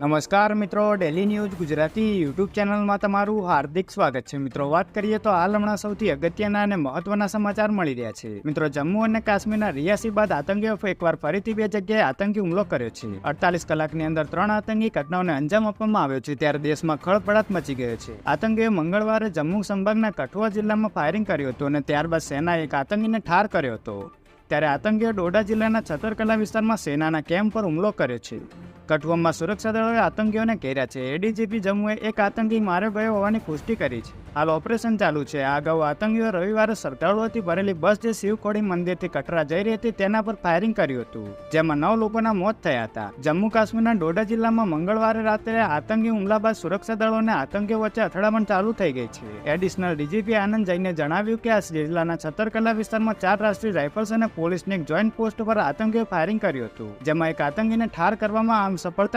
નમસ્કાર મિત્રો daily news Gujarati YouTube ચેનલમાં તમારું હાર્દિક સ્વાગત છે. મિત્રો, વાત કરીએ તો હાલ હમણાં સૌથી અગત્યના અને મહત્વના સમાચાર મળી રહ્યા છે. મિત્રો, જમ્મુ અને કાશ્મીરના રિયાસી બાદ આતંકીઓ એકવાર ફરીથી બે જગ્યાએ આતંકી હુમલો કર્યો છે. અડતાલીસ કલાકની અંદર ત્રણ આતંકી ઘટનાઓને અંજામ આપવામાં આવ્યો છે, ત્યારે દેશમાં ખળભળાટ મચી ગયો છે. આતંકીઓએ મંગળવારે જમ્મુ સંભાગના કઠુઆ જિલ્લામાં ફાયરિંગ કર્યું હતું અને ત્યારબાદ સેનાએ એક આતંકીને ઠાર કર્યો હતો. ત્યારે આતંકીઓ ડોડા જિલ્લાના છતરકલા વિસ્તારમાં સેનાના કેમ્પ પર હુમલો કર્યો છે. કઠુઆમાં સુરક્ષા દળોએ આતંકીઓને ઘેર્યા છે. એડીજીપી જમ્મુએ એક આતંકી માર્યો ગયો હોવાની પુષ્ટિ કરી છે. હાલ ઓપરેશન ચાલુ છે. આ અગાઉ આતંકીઓ રવિવારે શ્રદ્ધાળુઓથી ભરેલી બસ જે શિવખોડી મંદિરથી કટરા જઈ રહી હતી, તેના પર ફાયરિંગ કર્યું હતું, જેમાં નવ લોકોના મોત થયા હતા. જમ્મુ કાશ્મીરના ડોડા જિલ્લામાં મંગળવારે રાત્રે આતંકી હુમલા બાદ સુરક્ષા દળો અને આતંકીઓ વચ્ચે અથડામણ ચાલુ થઈ ગઈ છે. એડિશનલ ડીજીપી આનંદ જૈને જણાવ્યું કે, આ જિલ્લાના છતરકલા વિસ્તારમાં ચાર રાષ્ટ્રીય રાઇફલ્સ અને પોલીસની એક જોઈન્ટ પોસ્ટ પર આતંકીઓ ફાયરિંગ કર્યું હતું, જેમાં એક આતંકીને ઠાર કરવામાં સફળતા